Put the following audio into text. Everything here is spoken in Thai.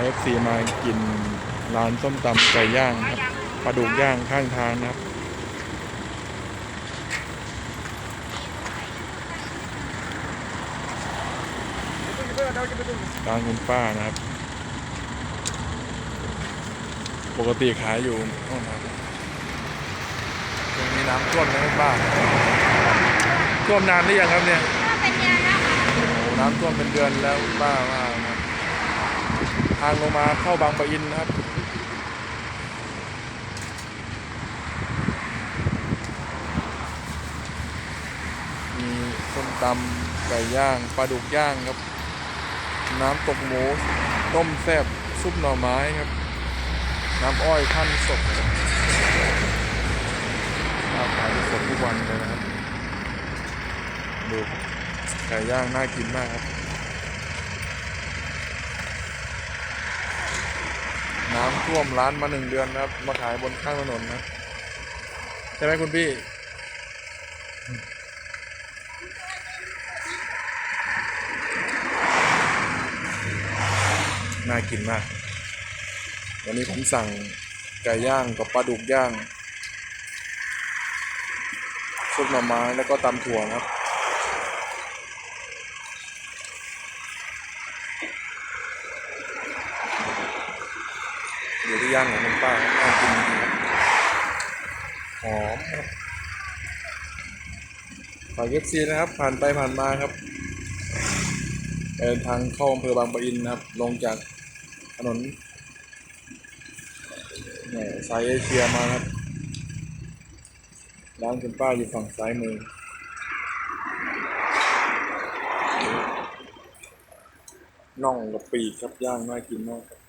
าเอฟซีมากินร้านส้มตำไก่ย่างครับปลาดุกย่างข้างทางนะครับร้านคุณป้านะครับ ปกติขายอยู่โน่นนะครับตรงนี้น้ำท่วมนะคุณป้าท่วมนานหรือยังครับเนี่ย ก็เป็นเดือนแล้วค่ะโอ้โหน้ำท่วมเป็นเดือนแล้วคุณป้าว่านะครับ ทางลงมาเข้าบางปะอินนะครับ มีส้มตำไก่ย่างปลาดุกย่างครับ น้ำตกหมู ต้มแซ่บซุปหน่อไม้ครับ น้ำอ้อยขั้นสดข้าวขายสดทุกวันเลยนะครับ ดูไก่ย่างน่ากินมากครับ น้ำท่วมร้านมาหนึ่งเดือนนะครับ มาขายบนข้างถนนนะใช่ไหมคุณพี่น่ากินมาก วันนี้ผมสั่งไก่ย่างกับปลาดุกย่างซุปหน่อไม้แล้วก็ตำถั่วนะครับ อ ย่างของคุณป้าน่ากินจริงๆครับหอมครับฝากเอฟซีนะครับ ผ่านไปผ่านมาครับเดินทางเข้าอำเภอบางปะอินนะครับ ลงจากถนนเนี่ยสายเอเชียมาครับร้านคุณป้าอยู่ฝั่งซ้ายมือน่องกับปีกครับย่างน่ากินมากครับ